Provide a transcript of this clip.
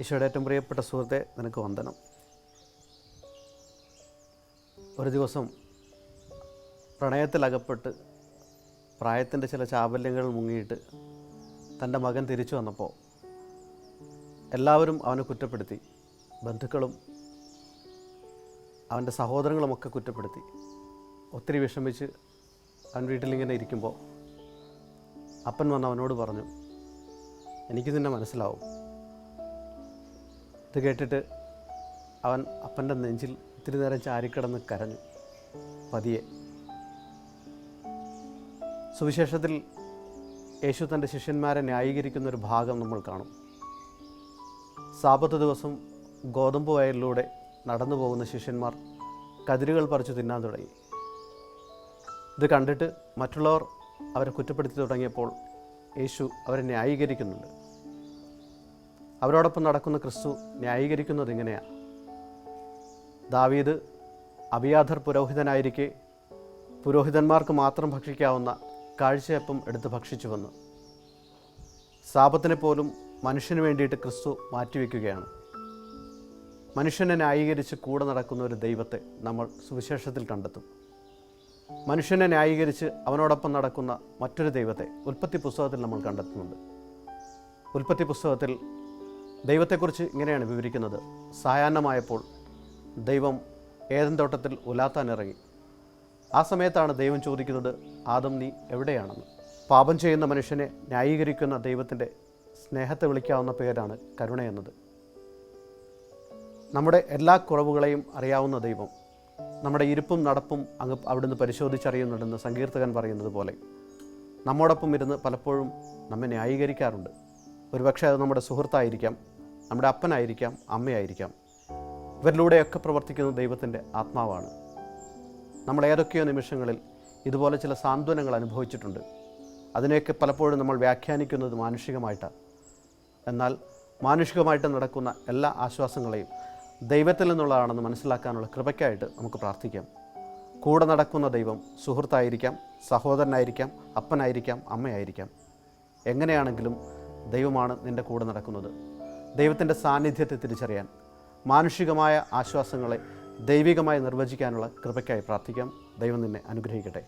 ഈശോയുടെ ഏറ്റവും പ്രിയപ്പെട്ട സുഹൃത്തെ നിനക്ക് വന്ദനം. ഒരു ദിവസം പ്രണയത്തിലകപ്പെട്ട് പ്രായത്തിന്റെ ചില ചാബല്യങ്ങൾ മുങ്ങിയിട്ട് തന്റെ മകൻ തിരിച്ചു വന്നപ്പോൾ എല്ലാവരും അവനെ കുറ്റപ്പെടുത്തി. ബന്ധുക്കളും അവന്റെ സഹോദരങ്ങളുമൊക്കെ കുറ്റപ്പെടുത്തി. ഒത്തിരി വിഷമിച്ച് അവൻ വീട്ടിലിങ്ങനെ ഇരിക്കുമ്പോൾ അപ്പൻ വന്ന് അവനോട് പറഞ്ഞു എനിക്ക് നിന്നെ മനസ്സിലാവും. ഇത് കേട്ടിട്ട് അവൻ അപ്പന്റെ നെഞ്ചിൽ ഇത്തിരി നേരം ചാരിക്കിടന്ന് കരഞ്ഞു. പതിയെ. സുവിശേഷത്തിൽ യേശു തന്റെ ശിഷ്യന്മാരെ ന്യായീകരിക്കുന്ന ഒരു ഭാഗം നമ്മൾ കാണും. സാപത്ത് ദിവസം ഗോതമ്പ് വയലിലൂടെ നടന്നു പോകുന്ന ശിഷ്യന്മാർ കതിരുകൾ പറിച്ചു തിന്നാൻ തുടങ്ങി. ഇത് കണ്ടിട്ട് മറ്റുള്ളവർ അവരെ കുറ്റപ്പെടുത്തി തുടങ്ങിയപ്പോൾ യേശു അവരെ ന്യായീകരിക്കുന്നുണ്ട്. അവരോടൊപ്പം നടക്കുന്ന ക്രിസ്തു ന്യായീകരിക്കുന്നത് ഇങ്ങനെയാണ് ദാവീദ് അബിയാധർ പുരോഹിതനായിരിക്കെ പുരോഹിതന്മാർക്ക് മാത്രം ഭക്ഷിക്കാവുന്ന കാഴ്ചയപ്പം എടുത്ത് ഭക്ഷിച്ചുവെന്ന് സാപത്തിനെ പോലും മനുഷ്യന് വേണ്ടിയിട്ട് ക്രിസ്തു മാറ്റിവെക്കുകയാണ്. മനുഷ്യനെ ന്യായീകരിച്ച് കൂടെ നടക്കുന്ന ഒരു ദൈവത്തെ നമ്മൾ സുവിശേഷത്തിൽ കണ്ടെത്തും. മനുഷ്യനെ ന്യായീകരിച്ച് അവനോടൊപ്പം നടക്കുന്ന മറ്റൊരു ദൈവത്തെ ഉൽപ്പത്തി പുസ്തകത്തിൽ നമ്മൾ കണ്ടെത്തുന്നുണ്ട്. ഉൽപ്പത്തി പുസ്തകത്തിൽ ദൈവത്തെക്കുറിച്ച് ഇങ്ങനെയാണ് വിവരിക്കുന്നത്. സായാഹ്നമായപ്പോൾ ദൈവം ഏതൻ തോട്ടത്തിൽ ഉലാത്താനിറങ്ങി. ആ സമയത്താണ് ദൈവം ചോദിക്കുന്നത് ആദം നീ എവിടെയാണെന്ന്? പാപം ചെയ്യുന്ന മനുഷ്യനെ ന്യായീകരിക്കുന്ന ദൈവത്തിന്റെ സ്നേഹത്തെ വിളിക്കാവുന്ന പേരാണ് കരുണ എന്നത്. നമ്മുടെ എല്ലാ കുറവുകളെയും അറിയാവുന്ന ദൈവം നമ്മുടെ ഇരിപ്പും നടപ്പും അങ്ങ് അവിടുന്ന് പരിശോധിച്ചറിയുന്നുണ്ടെന്ന് സങ്കീർത്തകൻ പറയുന്നത് പോലെ നമ്മോടൊപ്പം ഇരുന്ന് പലപ്പോഴും നമ്മെ ന്യായീകരിക്കാറുണ്ട്. ഒരുപക്ഷെ അത് നമ്മുടെ സുഹൃത്തായിരിക്കാം നമ്മുടെ അപ്പനായിരിക്കാം അമ്മയായിരിക്കാം. ഇവരിലൂടെയൊക്കെ പ്രവർത്തിക്കുന്ന ദൈവത്തിന്റെ ആത്മാവാണ്. നമ്മൾ ഏതൊക്കെയോ നിമിഷങ്ങളിൽ ഇതുപോലെ ചില സാന്ത്വനങ്ങൾ അനുഭവിച്ചിട്ടുണ്ട്. അതിനെയൊക്കെ പലപ്പോഴും നമ്മൾ വ്യാഖ്യാനിക്കുന്നത് മാനുഷികമായിട്ടാണ്. എന്നാൽ മാനുഷികമായിട്ട് നടക്കുന്ന എല്ലാ ആശ്വാസങ്ങളെയും ദൈവത്തിൽ നിന്നുള്ളതാണെന്ന് മനസ്സിലാക്കാനുള്ള കൃപയ്ക്കായിട്ട് നമുക്ക് പ്രാർത്ഥിക്കാം. കൂടെ നടക്കുന്ന ദൈവം സുഹൃത്തായിരിക്കാം സഹോദരനായിരിക്കാം അപ്പനായിരിക്കാം അമ്മയായിരിക്കാം. എങ്ങനെയാണെങ്കിലും ദൈവമാണ് നിന്റെ കൂടെ നടക്കുന്നത്. ദൈവത്തിന്റെ സാന്നിധ്യത്തെ തിരിച്ചറിയാൻ മാനുഷികമായ ആശ്വാസങ്ങളെ ദൈവികമായി നിർവചിക്കാനുള്ള കൃപയ്ക്കായി പ്രാർത്ഥിക്കാം. ദൈവം നിന്നെ അനുഗ്രഹിക്കട്ടെ.